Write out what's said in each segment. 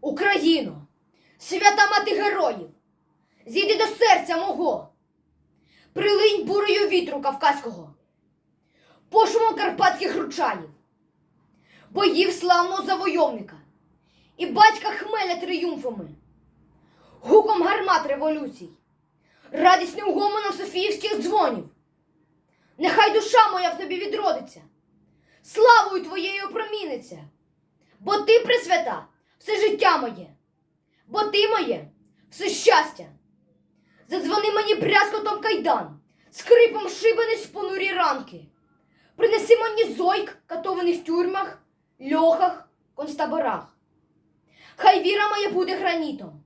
Україно, свята мати героїв, зійди до серця мого, прилинь бурою вітру кавказького, пошумом карпатських ручаїв, боїв славного завойовника! І батька хмеля тріумфами, гуком гармат революцій, радісним гомоном Софіївських дзвонів. Нехай душа моя в тобі відродиться, славою твоєю проміниться, бо ти присвята все життя моє, бо ти моє все щастя. Задзвони мені брязкотом кайдан, скрипом шибени з понурі ранки. Принеси мені зойк, катований в тюрмах, льохах, концтаборах. Хай віра моя буде гранітом,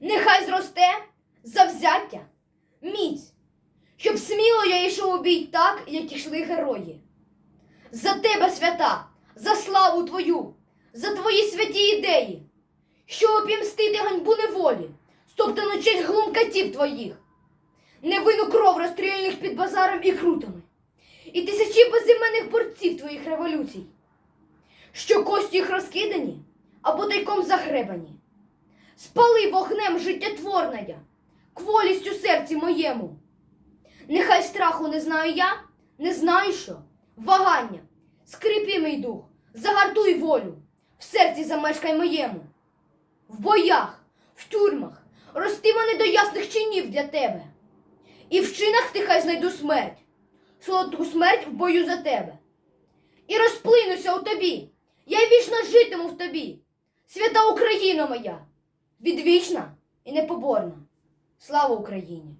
нехай зросте завзяття, міць, щоб сміло я йшов у бій так, як ішли герої. За тебе, свята, за славу твою, за твої святі ідеї, що опімстити ганьбу неволі, стоптану честь глумкатів твоїх, невинну кров розстріляних під базаром і крутами, і тисячі безіменних борців твоїх революцій, що кості їх розкидані або тайком загребані. Спали вогнем життєтворная, кволість у серці моєму. Нехай страху не знаю я, не знаю що, вагання, скрипі мій дух, загартуй волю, в серці замешкай моєму. В боях, в тюрмах, рости мене до ясних чинів для тебе. І в чинах ти хай знайду смерть, солодку смерть в бою за тебе. І розплинуся у тобі, я й вічно житиму в тобі, свята Україна моя, відвічна і непоборна. Слава Україні!